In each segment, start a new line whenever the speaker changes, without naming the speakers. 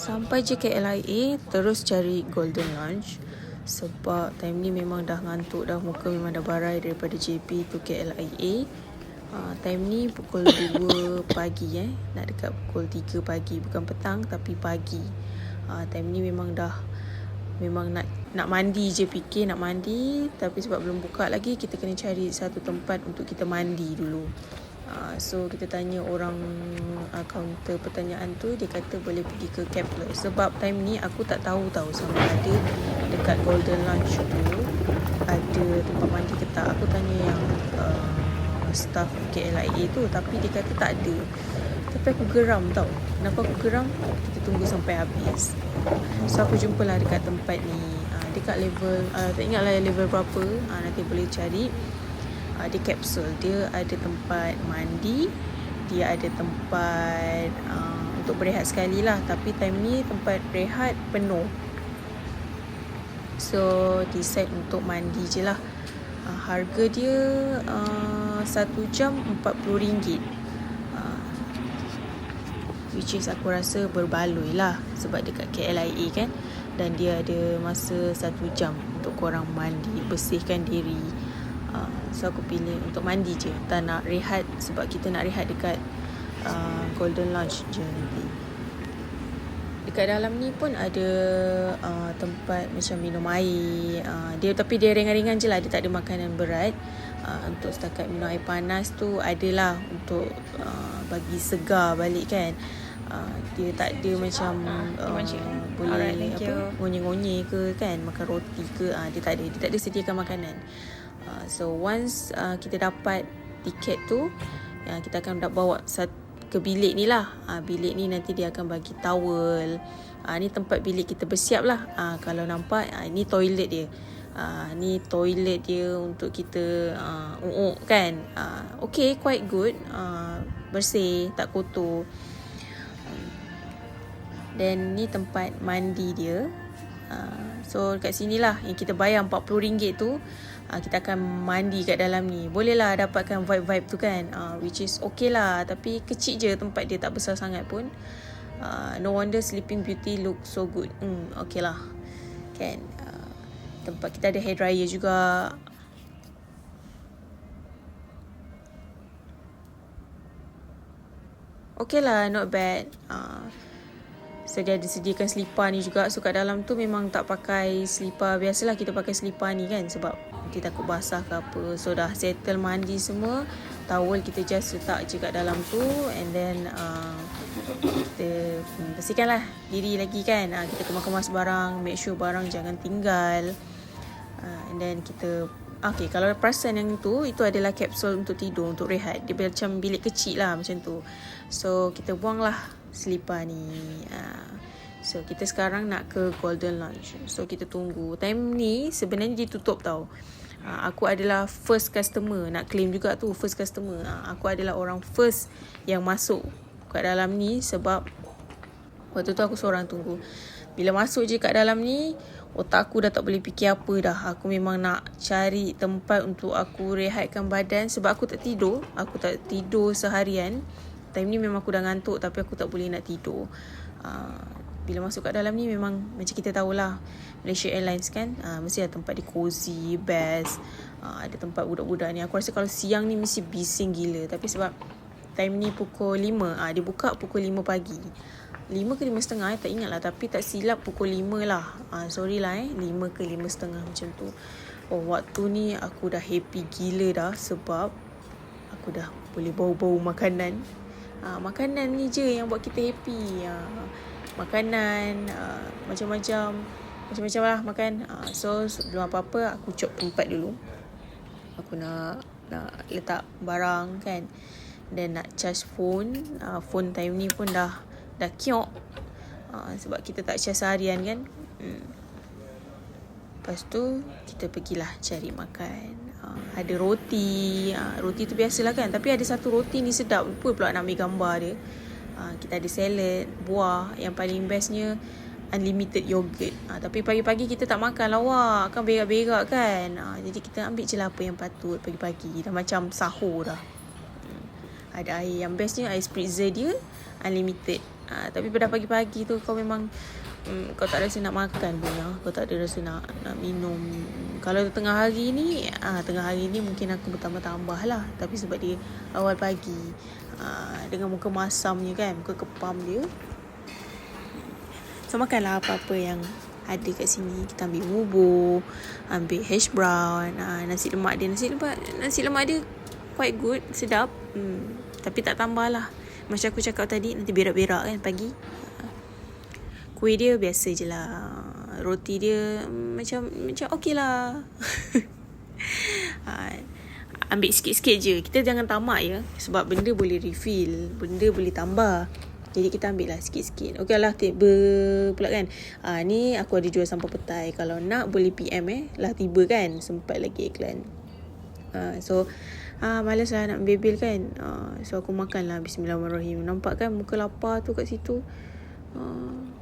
Sampai je KLIA terus cari Golden Lunch sebab time ni memang dah ngantuk dah muka memang dah barai daripada JP tu KLIA. Uh, time ni pukul 2 pagi eh nak dekat pukul 3 pagi bukan petang tapi pagi. Uh, time ni memang dah memang nak nak mandi je fikir nak mandi tapi sebab belum buka lagi kita kena cari satu tempat untuk kita mandi dulu. Uh, so kita tanya orang uh, counter pertanyaan tu dia kata boleh pergi ke Kepler. Sebab time ni aku tak tahu tahu sama ada dekat Golden Lunch tu ada tempat mandi ke tak. Aku tanya yang uh, staff KLIA tu tapi dia kata tak ada. Tapi aku geram tau. Kenapa aku geram? Kita tunggu sampai habis. So aku jumpa lah dekat tempat ni. Uh, dekat level uh, tak ingat lah level berapa. Uh, nanti boleh cari uh, dia kapsul dia ada tempat mandi dia ada tempat uh, untuk berehat sekali lah. Tapi time ni tempat berehat penuh. So decide untuk mandi je lah. Uh, harga dia uh, satu jam RM40 uh, which is aku rasa berbaloi lah sebab dekat KLIA kan. Dan dia ada masa satu jam untuk korang mandi bersihkan diri so aku pilih untuk mandi je. Tak nak rehat Sebab kita nak rehat dekat uh, Golden Lounge je nanti. Dekat dalam ni pun ada uh, Tempat macam minum air uh, dia Tapi dia ringan-ringan je lah. Dia tak ada makanan berat. Uh, Untuk setakat minum air panas tu Adalah untuk uh, Bagi segar balik kan. Uh, dia tak ada macam uh, boleh Alright, apa ngonye-ngonye ke kan makan roti ke. Uh, dia tak ada. Dia tak ada sediakan makanan Uh, so once uh, kita dapat tiket tu uh, kita akan dapat bawa ke bilik ni lah. Uh, bilik ni nanti dia akan bagi towel. Uh, ni tempat bilik kita bersiap lah. Uh, kalau nampak uh, ni toilet dia. Uh, ni toilet dia untuk kita uh, uh, kan? Uh, okay quite good. Uh, bersih tak kotor. Dan ni tempat mandi dia so kat sini lah yang kita bayar RM40 tu uh, kita akan mandi kat dalam ni. Boleh lah dapatkan vibe-vibe tu kan? Uh, which is okay lah tapi kecil je tempat dia tak besar sangat pun. Uh, no wonder Sleeping Beauty look so good. Hmm, okay lah kan? Uh, tempat kita ada hair dryer juga. Okay lah, not bad. Uh, Dia ada sediakan selipar ni juga. So kat dalam tu memang tak pakai selipar. Biasalah kita pakai selipar ni kan Sebab kita takut basah ke apa. So dah settle mandi semua. Towel kita just letak je kat dalam tu. And then uh, Kita bersihkan lah diri lagi kan. Uh, Kita kemas-kemas barang Make sure barang jangan tinggal. Uh, And then kita Okay, kalau perasan yang tu, itu adalah kapsul untuk tidur, untuk rehat. Dia macam bilik kecil lah macam tu. So, kita buang lah selipar ni. Uh, so kita sekarang nak ke Golden Lounge. So kita tunggu. Time ni sebenarnya ditutup tau. Uh, aku adalah first customer nak claim juga tu first customer. Uh, aku adalah orang first yang masuk kat dalam ni sebab waktu tu aku seorang tunggu. Bila masuk je kat dalam ni, otak aku dah tak boleh fikir apa dah. Aku memang nak cari tempat untuk aku rehatkan badan sebab aku tak tidur. Aku tak tidur seharian. Time ni memang aku dah ngantuk tapi aku tak boleh nak tidur. Uh, bila masuk kat dalam ni memang macam kita tahulah Malaysia Airlines kan uh, mesti ada tempat di cozy, best. Uh, ada tempat budak-budak ni. Aku rasa kalau siang ni mesti bising gila. Tapi sebab time ni pukul 5. Uh, dia buka pukul 5 pagi. 5 ke 5 setengah eh, tak ingat lah. Tapi tak silap pukul 5 lah. Uh, sorry lah eh. 5 ke 5 setengah macam tu. Oh waktu ni aku dah happy gila dah sebab aku dah boleh bau-bau makanan Ha, makanan ni je yang buat kita happy. Ha, makanan ha, macam-macam macam-macam lah makan. Ha, so sebelum apa-apa aku cop tempat dulu. Aku nak nak letak barang kan. Dan nak charge phone. Ha, phone time ni pun dah dah kiok. Ha, sebab kita tak charge seharian kan. Hmm. Lepas tu kita pergilah cari makan. Ah, ada roti. Uh, roti tu biasalah kan tapi ada satu roti ni sedap lupa pula nak ambil gambar dia. Uh, kita ada salad buah. Yang paling bestnya unlimited yogurt. Uh, tapi pagi-pagi kita tak makan wah kan berak-berak kan. Uh, jadi kita ambil je lah apa yang patut pagi-pagi. Dah macam sahur dah. Hmm. ada air. Yang bestnya air spritzer dia unlimited. Uh, tapi pada pagi-pagi tu kau memang um, kau tak rasa nak makan pun lah. kau tak ada rasa nak nak minum. Kalau tengah hari ni uh, tengah hari ni mungkin aku bertambah-tambah lah. Tapi sebab dia awal pagi uh, dengan muka masamnya kan muka kepam dia. So makanlah apa-apa yang ada kat sini. Kita ambil bubur ambil hash brown uh, nasi lemak dia. Nasi lemak nasi lemak dia quite good sedap. Hmm, tapi tak tambah lah. Macam aku cakap tadi nanti berak-berak kan pagi kuih dia biasa je lah roti dia macam macam okey lah ha, ambil sikit-sikit je kita jangan tamak ya sebab benda boleh refill benda boleh tambah jadi kita ambil lah sikit-sikit. Okey lah tiba pula kan. Ah ni aku ada jual sampai petai. Kalau nak boleh PM eh. Lah tiba kan. Sempat lagi iklan. Ah so ah malas lah nak bebel kan. Ah so aku makan lah bismillahirrahmanirrahim. Nampak kan muka lapar tu kat situ. Ah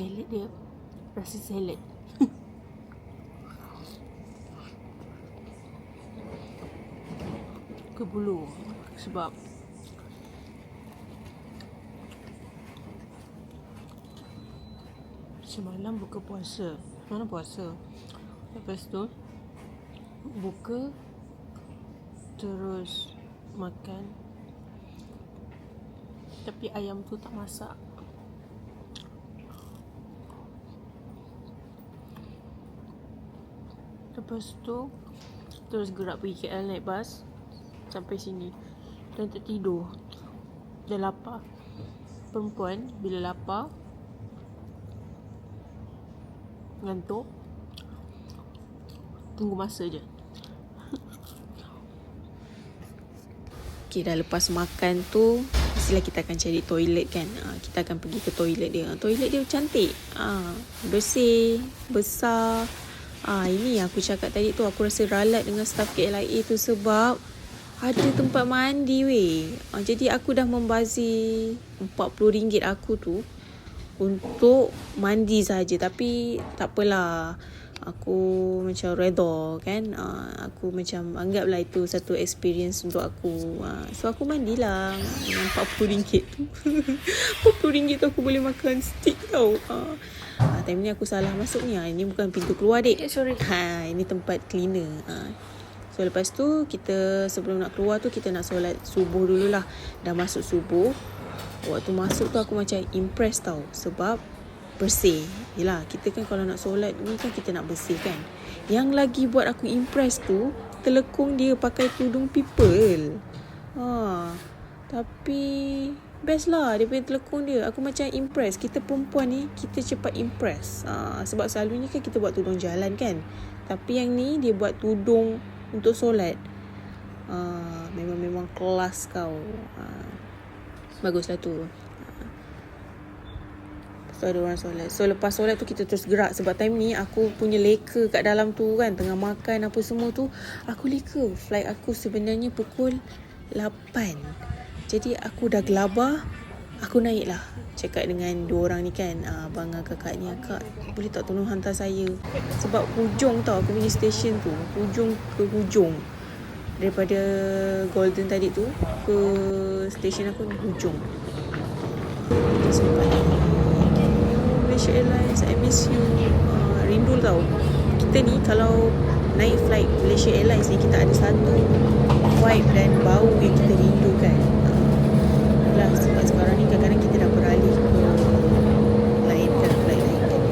salad dia rasa salad. Ke bulu sebab semalam buka puasa. Mana puasa. Lepas tu buka terus makan. Tapi ayam tu tak masak Lepas tu Terus gerak pergi KL naik bas Sampai sini. Dan tertidur Dah lapar. Perempuan Bila lapar Ngantuk Tunggu masa je. Okay dah lepas makan tu Mestilah kita akan cari toilet kan? Ha, Kita akan pergi ke toilet dia. Toilet dia cantik. Ha, Bersih Besar Ah ini aku cakap tadi tu aku rasa ralat dengan staff KLIA tu sebab ada tempat mandi weh. Ah, jadi aku dah membazir RM40 aku tu untuk mandi saja tapi tak apalah. Aku macam redha kan. Ah, aku macam anggaplah itu satu experience untuk aku. Ah, so aku mandilah dengan RM40 tu. RM40 tu aku boleh makan steak tau. Ah. Ha, time ni aku salah masuk ni. Ha, ini bukan pintu keluar dek.
Yeah, sorry.
Ha, ini tempat cleaner. Ha. So lepas tu kita sebelum nak keluar tu kita nak solat subuh dululah. Dah masuk subuh. Waktu masuk tu aku macam impress tau. Sebab bersih. Yelah kita kan kalau nak solat ni kan kita nak bersih kan. Yang lagi buat aku impress tu telekung dia pakai tudung people. Ha. Tapi Best lah dia punya telekung dia. Aku macam impress. Kita perempuan ni, kita cepat impress. Uh, sebab selalunya kan kita buat tudung jalan kan. Tapi yang ni, dia buat tudung untuk solat. Uh, memang-memang kelas kau. Uh, baguslah tu. So ada orang solat So lepas solat tu kita terus gerak Sebab time ni aku punya leka kat dalam tu kan Tengah makan apa semua tu Aku leka Flight aku sebenarnya pukul 8 jadi aku dah gelabah Aku naik lah Cakap dengan dua orang ni kan uh, Abang dan kakak ni Kak boleh tak tolong hantar saya? Sebab hujung tau Aku punya station tu Hujung ke hujung. Daripada Golden tadi tu Ke station aku Hujung. Malaysia Airlines I miss you. Uh, Rindu tau. Kita ni kalau Naik flight Malaysia Airlines ni Kita ada satu Vibe dan bau Yang kita rindukan. lah sebab sekarang ni kadang-kadang kita dah beralih ke lain ke flight lain kan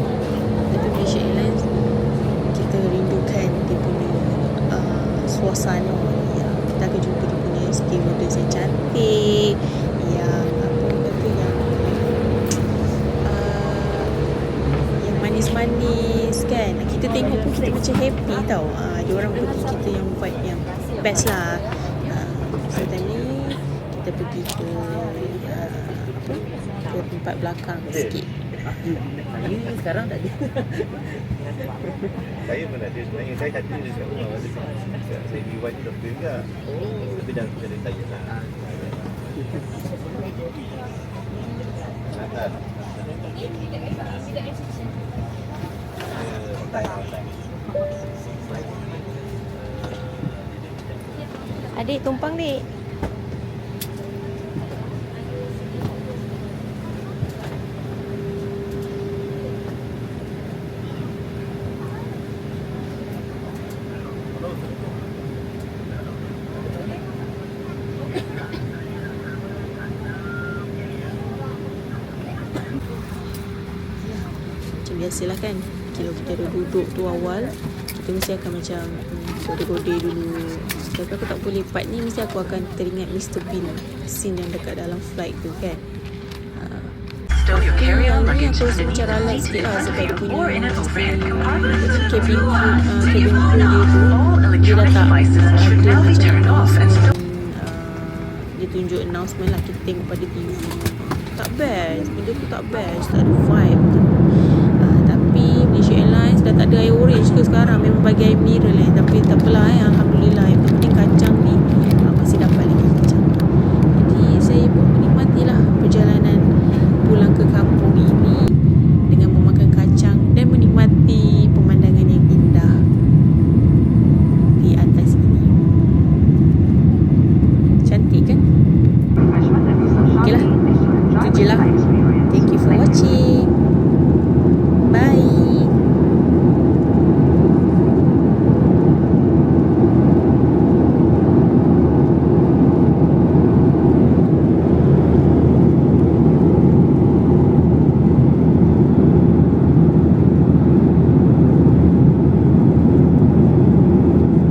tapi Malaysia Airlines kita rindukan dia punya uh, suasana. Yang kita akan jumpa dia punya stewardess yang cantik yang apa benda yang uh, yang manis-manis kan. Kita tengok pun kita macam happy tau. Uh, dia orang pergi kita yang vibe yang best lah. Uh, so time ni kita pergi ke apa? Ke tempat belakang sikit.
Ini sekarang tak ada.
Saya pun ada sebenarnya saya kat sini dekat rumah ada saya saya di wife doktor juga. Oh, tapi dah kita saya lah. Natal.
Adik tumpang dik. Macam biasalah kan Kalau kita ada duduk tu awal Kita mesti akan macam hmm, Gode-gode dulu Tapi aku tak boleh part ni Mesti aku akan teringat Mr. Bean Scene yang dekat dalam flight tu kan Ah,
carry-on luggage underneath the
lah
or in an overhead compartment.
Cabin crew uh, Cabin crew dia tu Dia dah tak macam
stored?
uh, Dia tunjuk announcement lah Kita tengok pada TV Tak best Benda tu tak best Tak ada vibe tak ada air orange ke sekarang. Memang bagi air mirror lah eh. Tapi tak apalah eh. Alhamdulillah. Yang penting kacang ni uh, Masih dapat lagi kacang. Jadi saya pun menikmatilah Perjalanan pulang ke kampung ini Dengan memakan kacang Dan menikmati pemandangan yang indah Di atas ini. Cantik kan? Okeylah. Itu je lah. Thank you for watching.